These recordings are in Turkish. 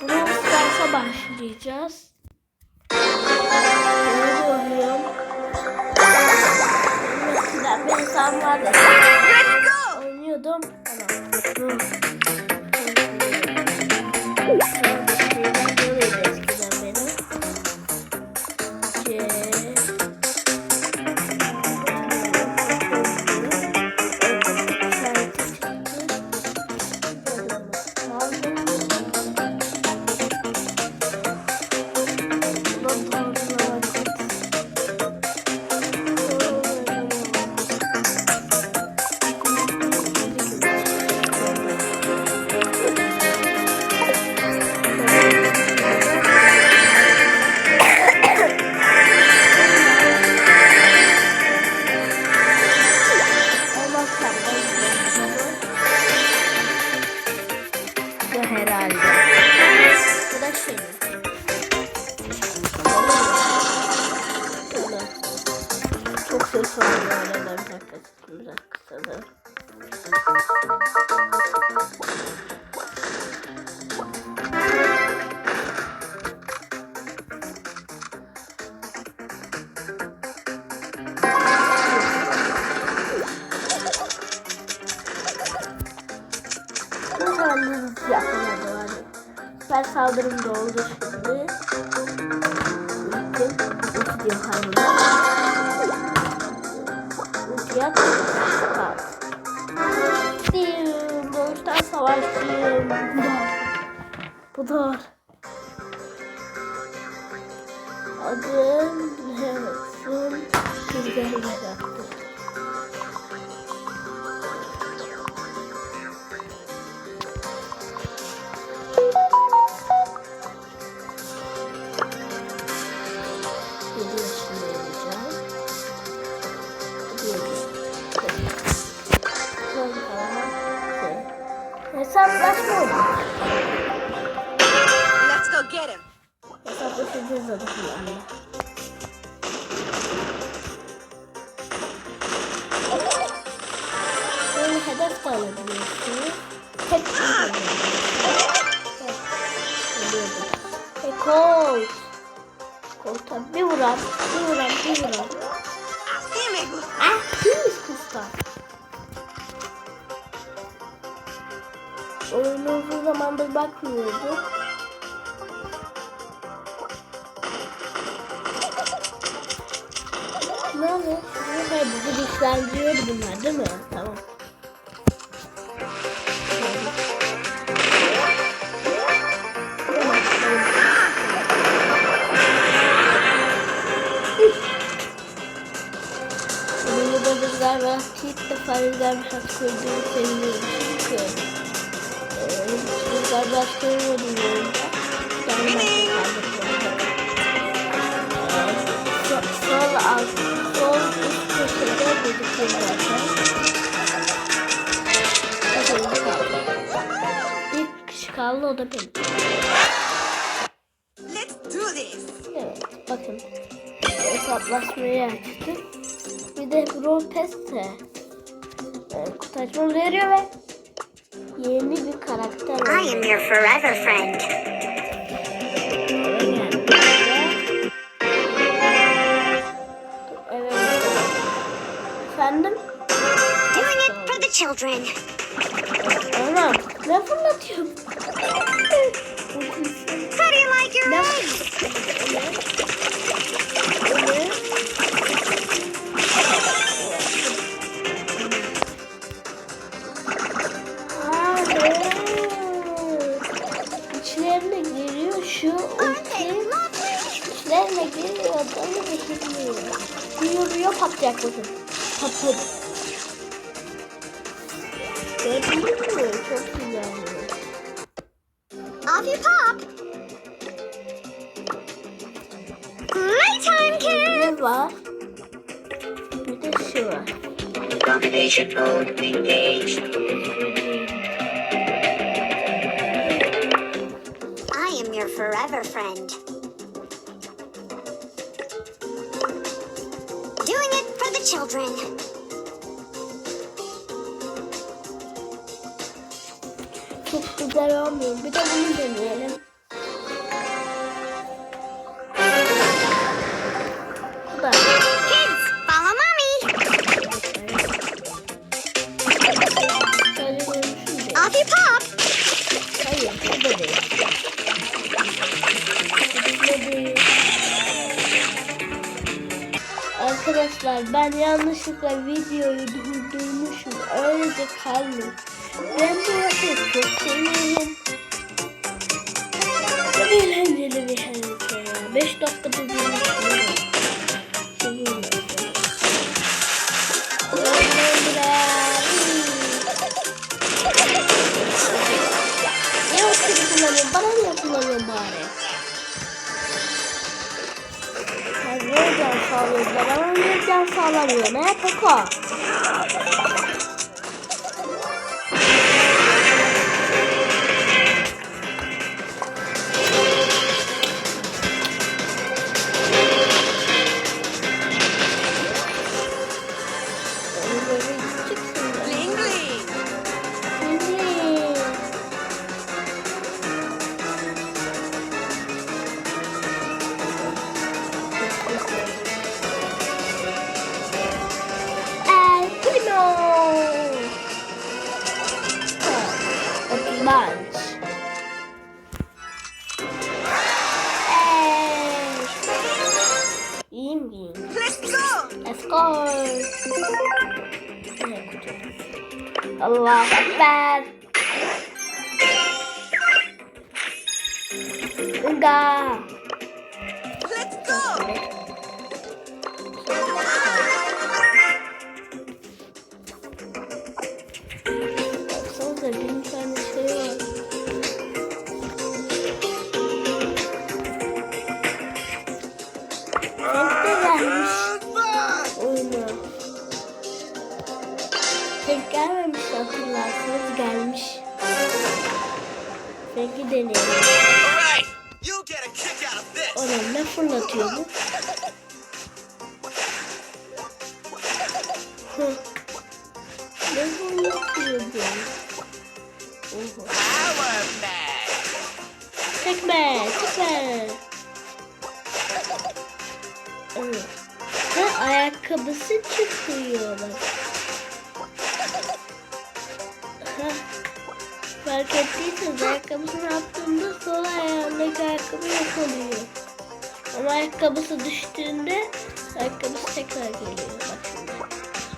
Brawl Stars'a başlayacağız. Görüyorum. Eskiden bir hesabım vardı. Oynuyordum. Tamam. Ses oluyor öyle bir dakika. Biraz kısadır. Halimiz yapmadı var. Süper saldırım da oldu şimdi. Ultim. Ulti diyor hayvanı. Ulti at. Kalk. Dim. Doğuştan savaşçıyım. Bu da. Adım Lehmet'sin. Güzel yarattı. Hesaplaşma oldu. Let's go get him. Hesaplaşacağız adı kullanma. Böyle hedef de alabiliyorsunuz. Tek E Colt. Colt'a bir vuran, bir vuran, bir vuran. Ah, kimmiş kızlar? Oyunu uzun zamandır bakmıyorduk. Ne oluyor? Bizi güçlendiriyordu bunlar değil mi? Tamam. Bunu da bizler ve ilk defa bizler bir şans koyduğunu seviniyorum. Çünkü oynadım oyunda. Yani ben sol, alt, sol üst köşede zaten. Bakın bir kişi kaldı o da benim. Let's do this. Evet bakın. Hesaplaşmayı açtım. Bir de Brawl Pass'te e, kutu açmamı veriyor ve yeni bir karakter I am your forever friend. Evet. Efendim? Doing it for the children. Anam ne fırlatıyorum? How do you like your eggs? Adamı düşürüyor. Duyuruyor patlayacak bakın. Patladı. Gördünüz mü? Çok güzel. Off you pop. Playtime, kid. Ne var? Bir de şu var. Domination mode engaged. I am your forever friend. Children. Çok güzel olmuyor. Bir de bunu deneyelim. Yanlışlıkla videoyu durdurmuşum. Öylece kalmış. Ben bu yapıyı çok seviyorum. Çok eğlenceli bir harita ya. 5 dakikada durmuşum. O seni kullanıyorsun? Bana niye kullanıyorsun bari? Sen niye can sağlıyorsun? Bana niye can sağlamıyor? Ne Koko? Go. Let's go. Allah Ekber. Uga. Hatırlarsanız gelmiş. Peki deneyelim. Ona ne fırlatıyordu? Hı. ne fırlatıyordu? Oho. Power man. Tekme, tekme. Evet. Ha, ayakkabısı çıkıyor bak. Fark ettiyseniz ayakkabısını attığında sol ayağındaki ayakkabı yok oluyor. Ama ayakkabısı düştüğünde ayakkabısı tekrar geliyor. Bak şimdi.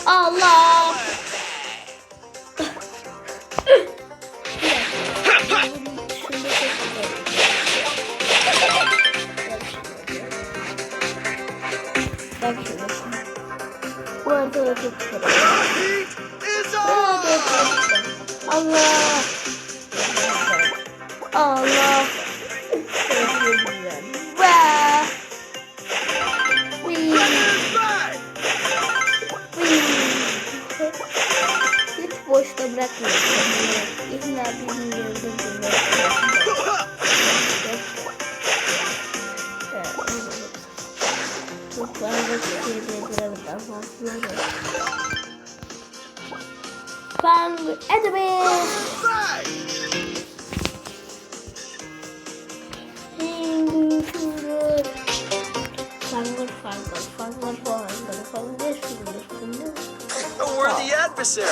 Allah! Bak şimdi. Bu arada çok. Allah. Allah. Hiç boşta bırakmıyorum. İlla bir yerde Çok fazla şeyleri daha fazla. Bang Edwin! A worthy Oh, adversary!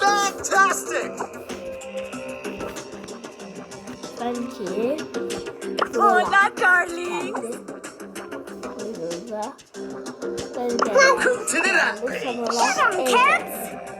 Fantastic! Thank you. Hola, darling! Welcome to the rat! Shut up, kids!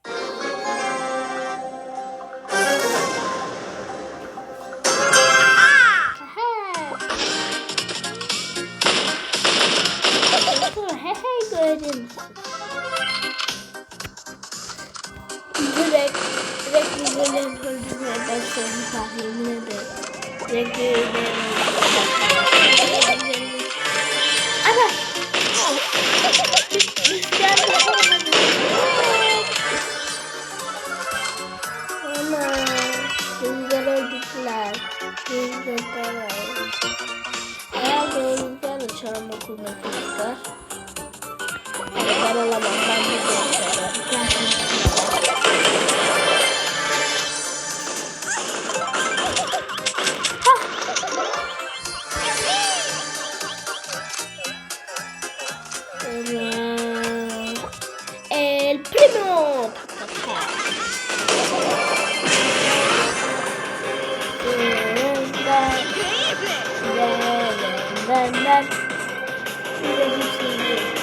yemin ederim. Yemin ederim. Ana. Ana. Dingere gittiler. Dingere var. Herhalde dingere çarmıh kullanmışlar. Ben alamam. Ben Ben, ben, ben. Şurada bir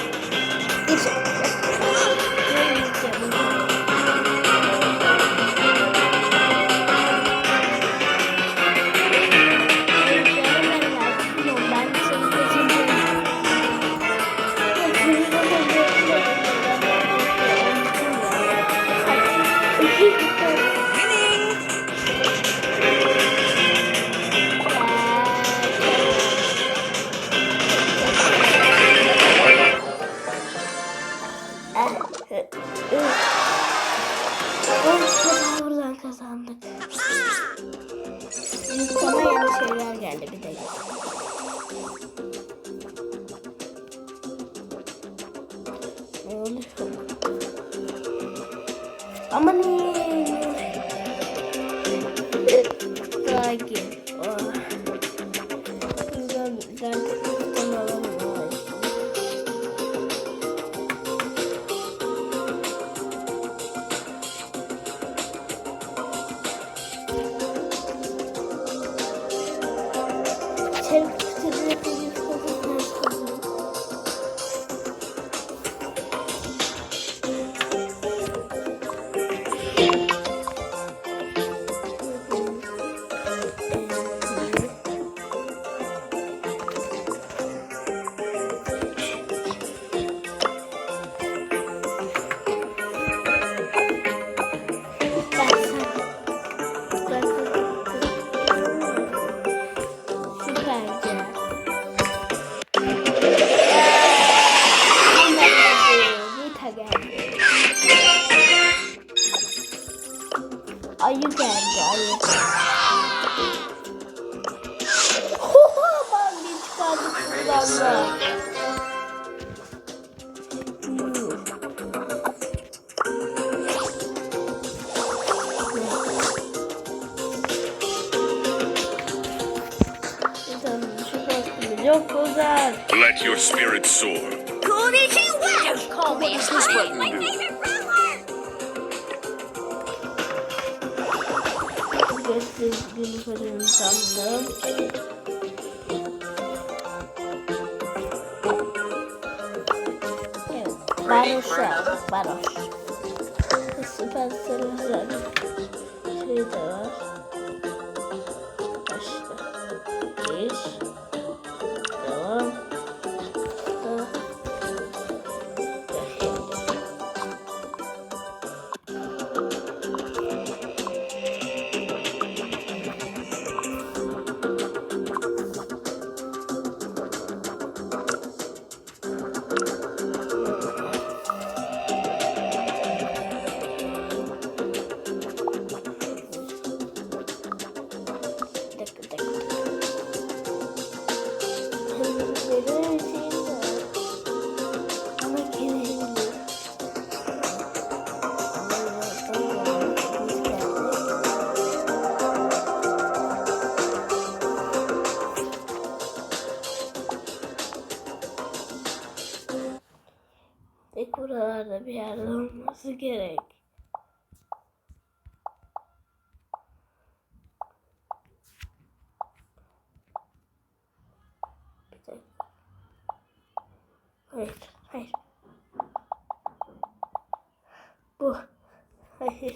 Let your spirit soar. Don't call me a My favorite! This is beautiful in some Battle shell, battle. Gerek. Hayır, hayır. Bu. Hayır.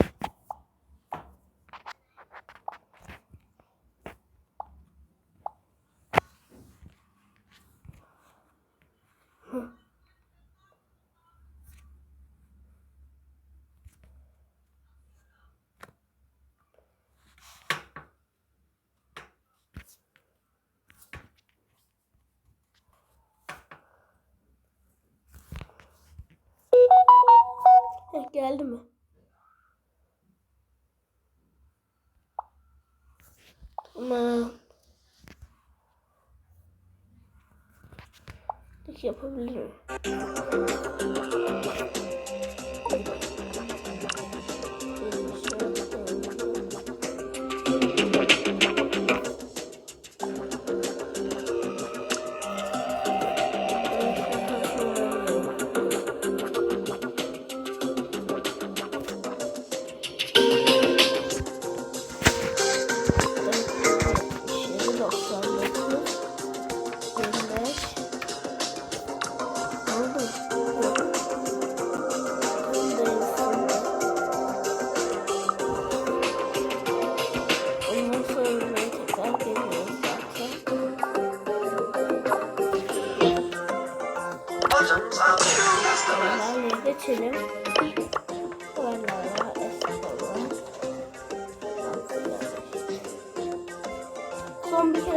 Heh, geldi mi? Tamam. Yapabilirim.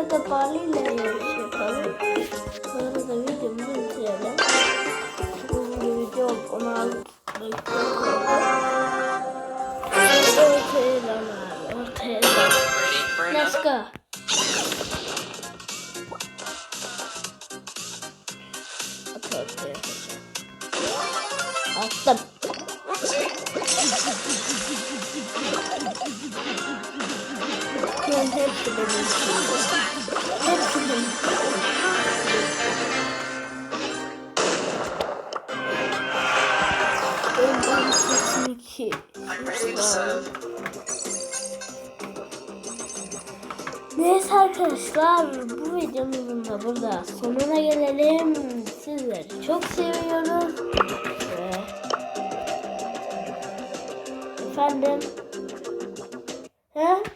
İle yarış yapalım. Sonra da videomuzu bitirelim. Uzun bir video oldu. 16 dakika oldu. Ortaya lan abi. Ortaya lan. Let's go. İki. Neyse arkadaşlar bu videomuzun da burada sonuna gelelim. Sizleri çok seviyoruz. Ve... Efendim? He?